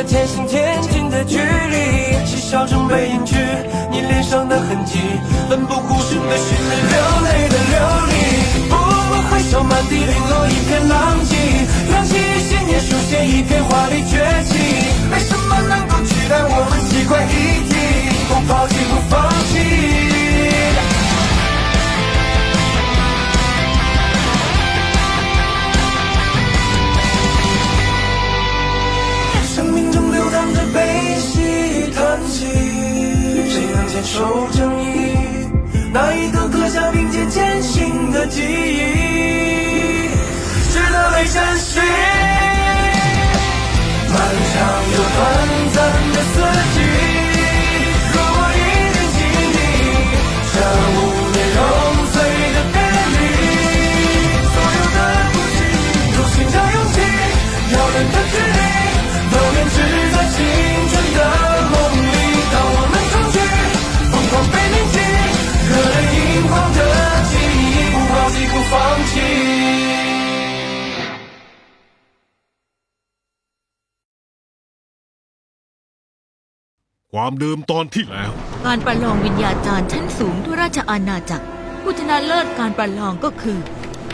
着渐行渐近的距离，嬉笑中被隐去你脸上的痕迹，奋不顾身的寻觅流泪的流离，不顾回首满地零落一片 see. ความเดิมตอนที่แล้ว การประลองวิญญาจารย์ชั้นสูงทั่วราชอาณาจักร ผู้ชนะเลิศการประลองก็คือ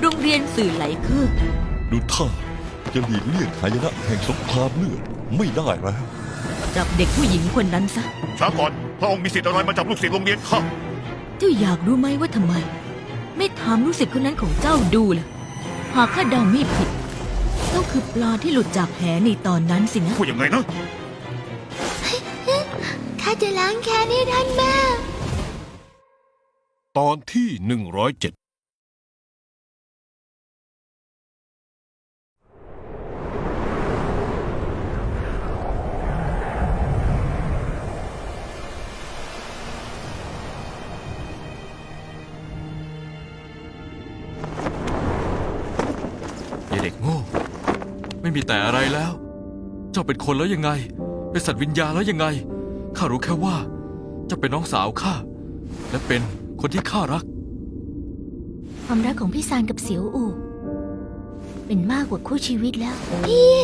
โรงเรียนสื่อไหลเครือดูท่าจะหลีกเลี่ยงหายนะแห่งสงครามเลือดไม่ได้แล้วจับเด็กผู้หญิงคนนั้นซะ ช้าก่อน พระองค์มีสิทธิ์อะไรมาจับลูกศิษย์โรงเรียนข้าเจ้าอยากรู้ไหมว่าทำไม ไม่ถามลูกศิษย์คนนั้นของเจ้าดูล่ะ หากข้าเดาไม่ผิดเจ้าคือปลาที่หลุดจากแหในตอนนั้นสินะ พูดยังไงนะ ข้าจะล้างแค้นให้ท่านแม่ ตอนที่หนึ่งร้อยเจ็ดยายเด็กโง่ ไม่มีแต่อะไรแล้ว เจ้าเป็นคนแล้วยังไง เป็นสัตว์วิญญาณแล้วยังไง ข้ารู้แค่ว่าเจ้าเป็นน้องสาวข้าและเป็นคนที่ข้ารัก ความรักของพี่ซานกับเสียวอู่เป็นมากกว่าคู่ชีวิตแล้ว พี่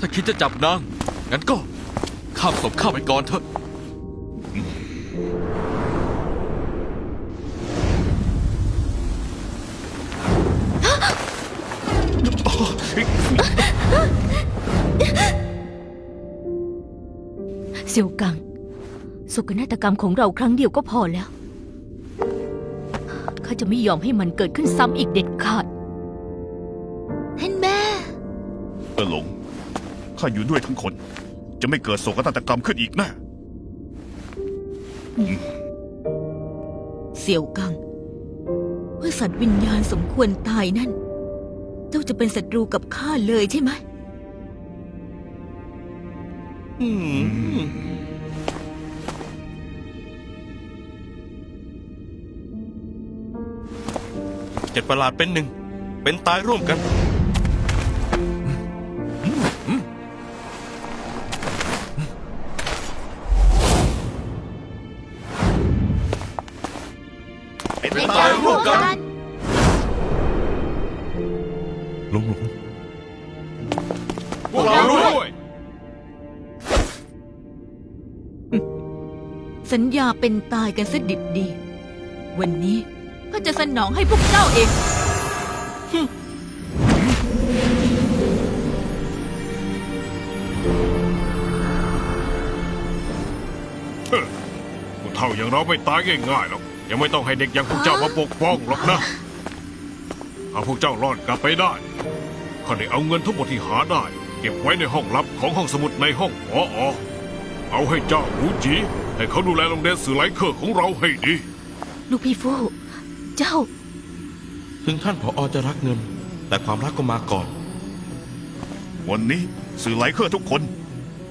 ถ้าคิดจะจับนางงั้นก็ข้ามศพข้าไปก่อนเถอะ เสี่ยวกังโศกนาฏกรรมของเราครั้งเดียวก็พอแล้ว ข้าจะไม่ยอมให้มันเกิดขึ้นซ้ำอีกเด็ดขาด ท่านแม่ เออหลง ข้าอยู่ด้วยทั้งคน จะไม่เกิดโศกนาฏกรรมขึ้นอีกแน่เสี่ยวกังเมื่อสัตว์วิญญาณสมควรตายนั่น เจ้าจะเป็นศัตรูกับข้าเลยใช่ไหม เจ็ดประหลาดเป็นหนึ่ง เป็นตายร่วมกันเป็นตายร่วมกันหลงหลง สัญญาเป็นตายกันซะดิบดี วันนี้ก็จะสนองให้พวกเจ้าเองพท่าอย่างเราไม่ตายง่ายๆหรอกยังไม่ต้องให้เด็กอย่างพวกเจ้ามาปกป้องหรอกนะหากพวกเจ้ารอดกลับไปได้ข้าได้เอาเงินทั้งหมดที่หาได้ เก็บไว้ในห้องลับของห้องสมุดในห้องพออเอาให้เจ้าหูจี ให้เขาดูแลโรงเรียนสื่อไลเคอร์ของเราให้ดี ลูกพี่ฟู่เจ้า ถึงท่านผออจะรักเงิน แต่ความรักก็มาก่อน วันนี้สื่อไลเคอร์ทุกคน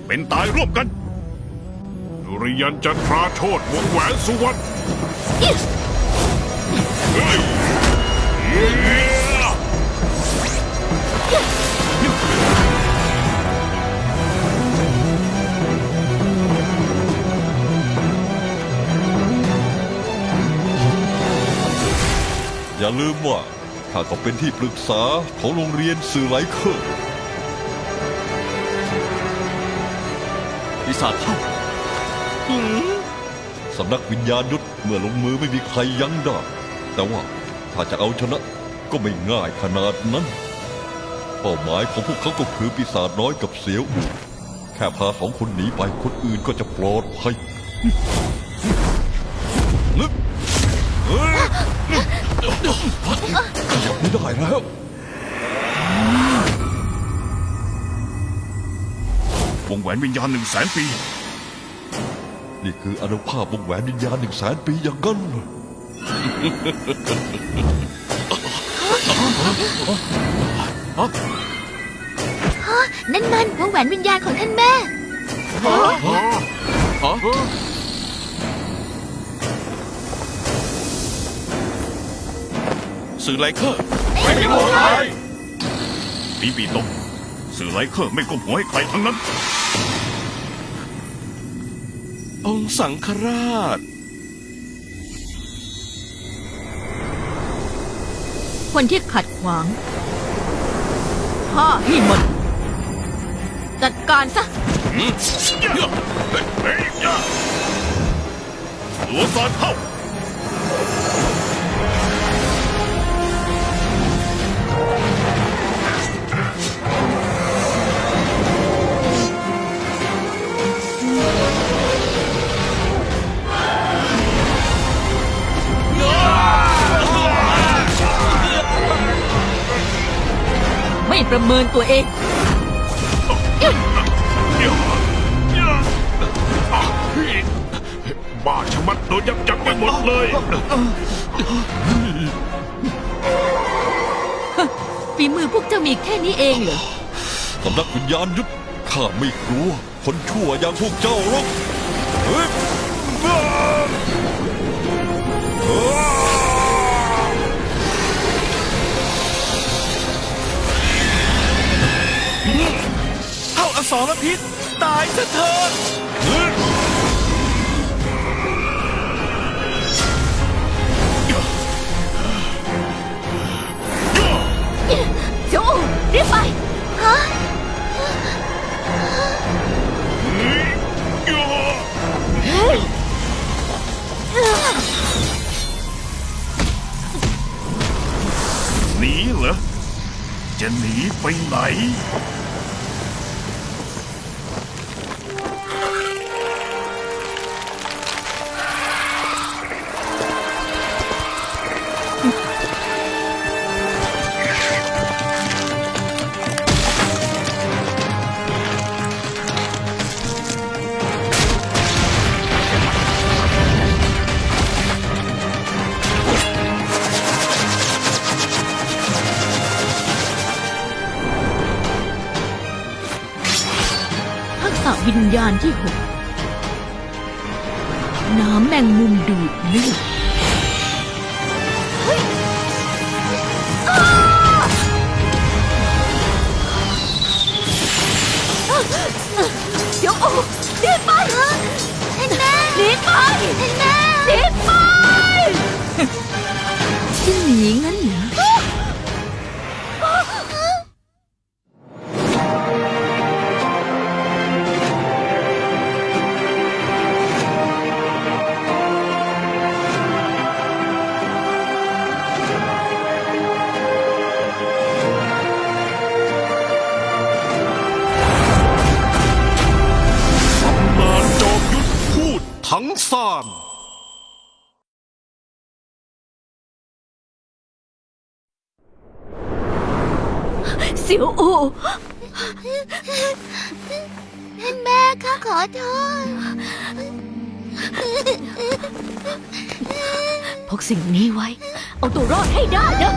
เป็นตายร่วมกันดุริยันจันทราโชตวงแหวนสุวรรณเฮ้ย อย่าลืมว่าข้าก็เป็นที่ปรึกษาของโรงเรียนสื่อไลเคอร์ปีศาจเท่าสำนักวิญญาณยุทธเมื่อลงมือไม่มีใครยั้งได้ แต่ว่าถ้าจะเอาชนะก็ไม่ง่ายขนาดนั้น เป้าหมายของพวกเขาก็คือปีศาจน้อยกับเสียวอู่แค่พาสองคนหนีไปคนอื่นก็จะปลอดภัย ขยับไม่ได้แล้ววงแหวนวิญญาณหนึ่งแสนปี นี่คืออนุภาพวงแหวนวิญญาณหนึ่งแสนปีอย่างนั้นเหรอนั่นมันวงแหวนวิญญาณของท่านแม่ สื่อไลเคอร์ปีปีตงสื่อไลเคอร์ไม่ก้มหัวให้ใครทั้งนั้น องค์สังฆราช คนที่ขัดขวางฆ่าให้หมด จัดการซะหัวซานเข้า ไม่ประเมินตัวเอง บ้าชะมัดโดนยับยั้งไปหมดเลย ฝีมือพวกเจ้ามีแค่นี้เองเหรอ สำนักวิญญาณยุทธข้าไม่กลัว คนชั่วอย่างพวกเจ้าหรอกเฮ้ยบ้าอ้าเท่าอสรพิษตายซะเถิด ญาณที่หกน้ำแมงมุมดูดเลือด เสียวอูท่านแม่ข้าขอโทษ พกสิ่งนี้ไว้ เอาตัวรอดให้ได้นะ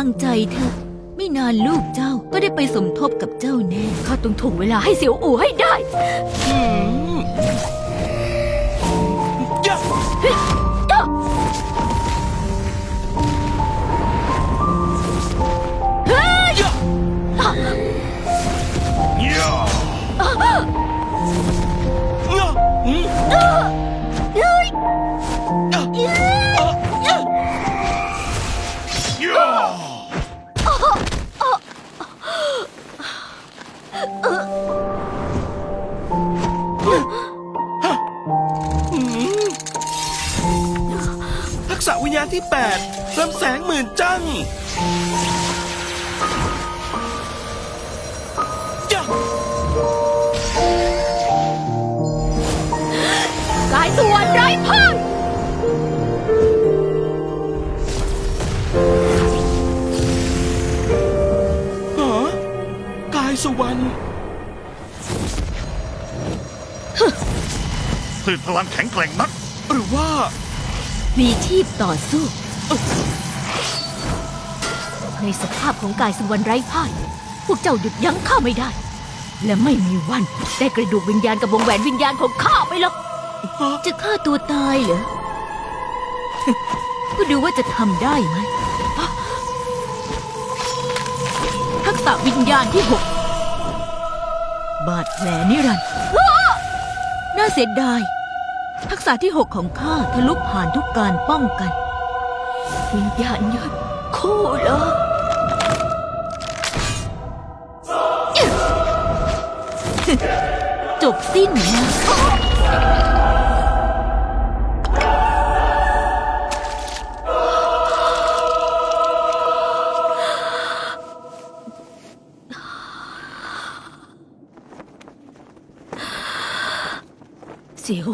างใจเถอะ ไม่นานลูกเจ้าก็ได้ไปสมทบกับเจ้าแน่ ข้าต้องถ่วงเวลาให้เสียวอู่ให้ได้ กษะวิญญาณที่8ลำแสงหมื่นจังยะกายส่วนไร้พ่ายหอกายสุวรรณคลื่นพลังแข็งแกร่งนัก หรือว่า มีชีพต่อสู้ ในสภาพของกายสุวรรณไร้พ่าย พวกเจ้าหยุดยั้งข้าไม่ได้ และไม่มีวันได้กระดูกวิญญาณกับวงแหวนวิญญาณของข้าไปหรอก จะฆ่าตัวตายเหรอ ก็ดูว่าจะทำได้ไหม ทักษะวิญญาณที่หกบาดแผลนิรันดร์น่าเสียดาย ทักษะที่หกของข้าทะลุผ่านทุกการป้องกัน วิญญาณยุทธคู่เหรอจบสิ้นนะเสียว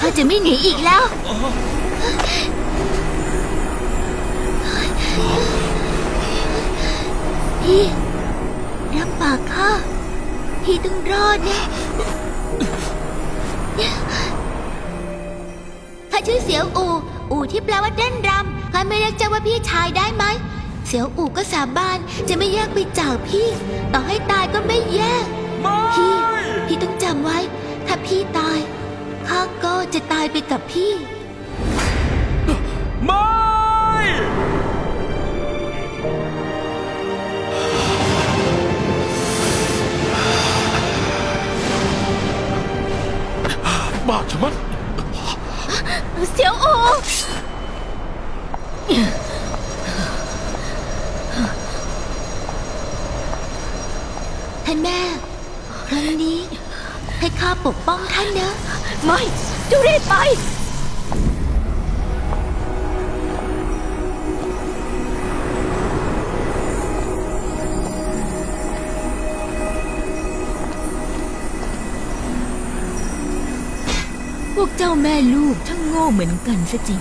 ข้าจะไม่หนีอีกแล้ว พี่รับปากข้า พี่ต้องรอดนะข้าชื่อเสียวอู่อู่ที่แปลว่าเต้นรำข้าไม่เรียกเจ้าว่าพี่ชายได้ไหม เสียวอู่ก็สาบานจะไม่แยกไปจากพี่ ต่อให้ตายก็ไม่แยก พี่ พี่ต้องจำไว้ ถ้าพี่ตายข้าก็จะตายไปกับพี่ ไม่ บ้าชะมัด เสียวอู ท่านแม่ ครั้งนี้ให้ข้าปกป้องท่านนะ ไม่เจะรีบไป พวกเจ้าแม่ลูกช่างโง่เหมือนกันซะจริง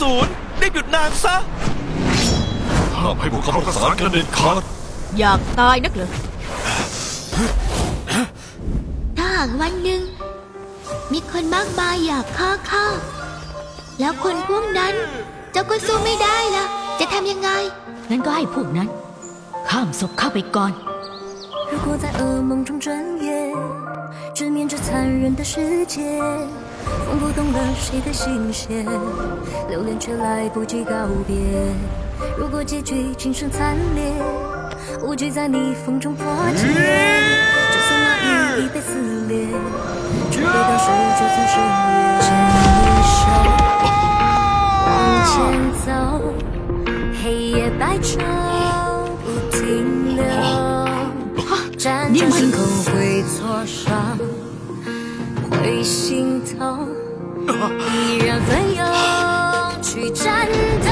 ศูนย์ได้หยุดนานซะ ห้ามให้พวกเขาประสานกันเด็ดขาด อยากตายนักเหรอ ถ้าหากวันหนึ่ง มีคนมากมายอยากฆ่าข้า แล้วคนพวกนั้น เจ้าก็สู้ไม่ได้ล่ะ จะทำยังไง งั้นก็ให้พวกนั้น ข้ามศพเข้าไปก่อน 如果在噩梦中转夜， 直面这残忍的世界，风拨动了谁的心弦，留恋却来不及告别。如果结局今生惨烈，无惧在逆风中破茧，就算那羽翼被撕裂，终归当时就算深夜，牵你手往前走，黑夜白昼不停留。辗转时空会挫伤，会心痛，依然奋勇去战斗。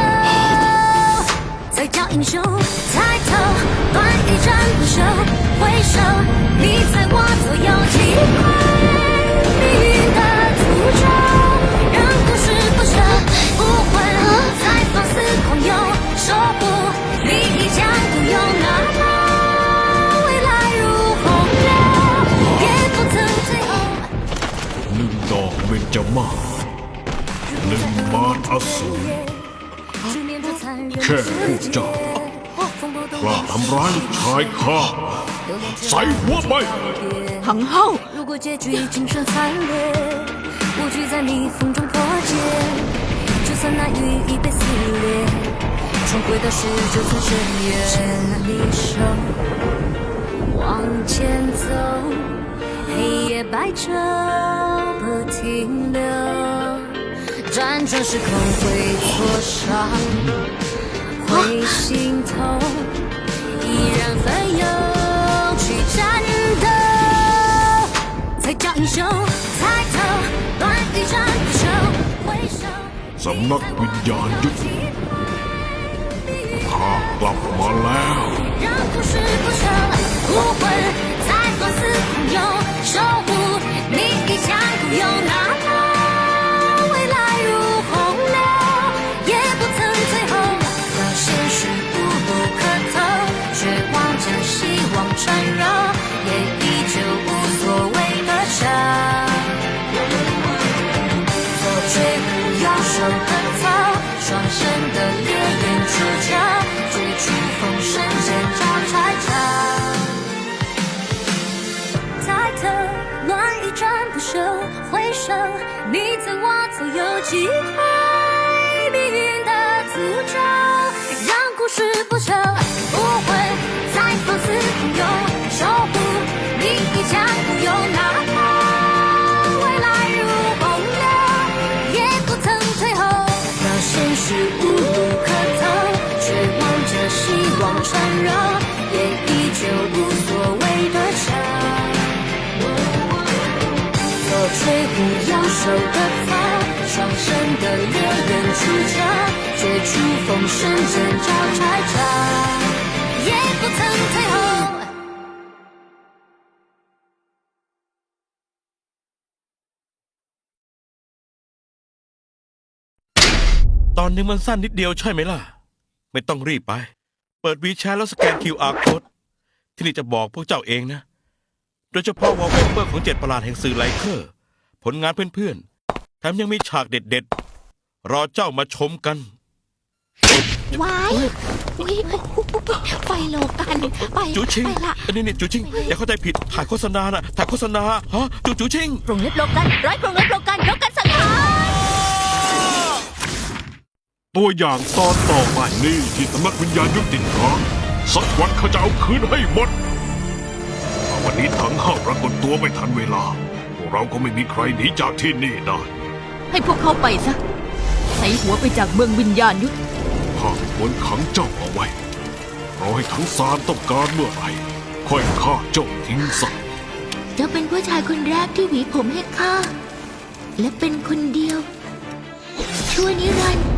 再叫英雄，抬头，断一战不休，回首，你在我左右，击溃มารอสูร แค่พวกเจ้ากล้าทำร้ายลูกชายข้า ใส่หัวไป หังเฮ้า 如果结局今生惨烈，无惧在逆风中破茧，就算那羽翼被撕裂，重回到时就算深渊。牵你手往前走，黑夜白昼不停留， 辗转时空会挫伤，会心痛，依然奋勇去战斗。才叫英雄，抬头，乱一战不休，挥手。 สำนักวิญญาณยุทธข้ากลับมาแล้ว 让故事不朽， 生的烈焰出鞘，绝处逢生剑招拆场，也不曾退后。 ตอนนึงมันสั้นนิดเดียวใช่ไหมล่ะ ไม่ต้องรีบไป เปิดวีแชร์แล้วสแกน QR code ที่นี่จะบอกพวกเจ้าเองนะ โดยเฉพาะวอลเปเปอร์ของเจ็ดประหลาดแห่งสื่อไลเคอร์ ผลงานเพื่อนๆ แถมยังมีฉากเด็ดๆ รอเจ้ามาชมกันว้ายอุ๊ยไปโลกันไปจูชิง ไปละ อันนี้นี่จูชิง อย่าเข้าใจผิด ถ่ายโฆษณาน่ะ ถ่ายโฆษณา ฮะ จูจูชิง กรงเล็บโลกันร้อยกรงเล็บโลกันยกกันสังหารตัวอย่างตอนต่อไปนี่ที่สำนักวิญญาณยุทธติดค้างสักวันเขาจะเอาคืนให้หมดถ้าวันนี้ถังห้าปรากฏตัวไม่ทันเวลาพวกเราก็ไม่มีใครหนีจากที่นี่ได้ ให้พวกเขาไปซะใส่หัวไปจากเมืองวิญญาณยุทธข้าควรขังเจ้าเอาไว้รอให้ทั้งสารต้องการเมื่อไหร่ค่อยฆ่าเจ้าทิ้งซะเจ้าเป็นผู้ชายคนแรกที่หวีผมให้ข้าและเป็นคนเดียว ชั่วนิรันดร์